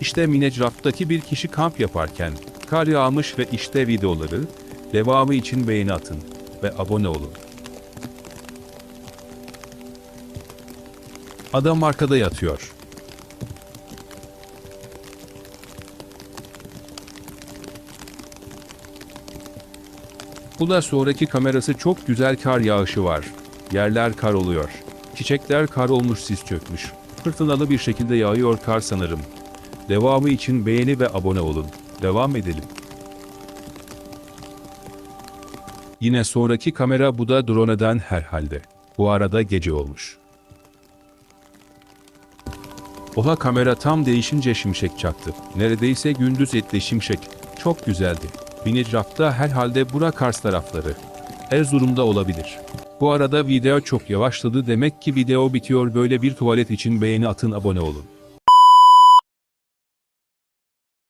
İşte Minecraft'taki bir kişi kamp yaparken kar yağmış ve işte videoları, devamı için beğeni atın ve abone olun. Adam arkada yatıyor. Bu da sonraki kamerası çok güzel kar yağışı var. Yerler kar oluyor. Çiçekler kar olmuş sis çökmüş. Fırtınalı bir şekilde yağıyor kar sanırım. Devamı için beğeni ve abone olun. Devam edelim. Yine sonraki kamera bu da drone'dan herhalde. Bu arada gece olmuş. Oha kamera tam değişince şimşek çaktı. Neredeyse gündüz etti şimşek. Çok güzeldi. Minecraft'ta herhalde bura Kars tarafları. Erzurum'da olabilir. Bu arada video çok yavaşladı demek ki video bitiyor böyle bir tuvalet için beğeni atın abone olun.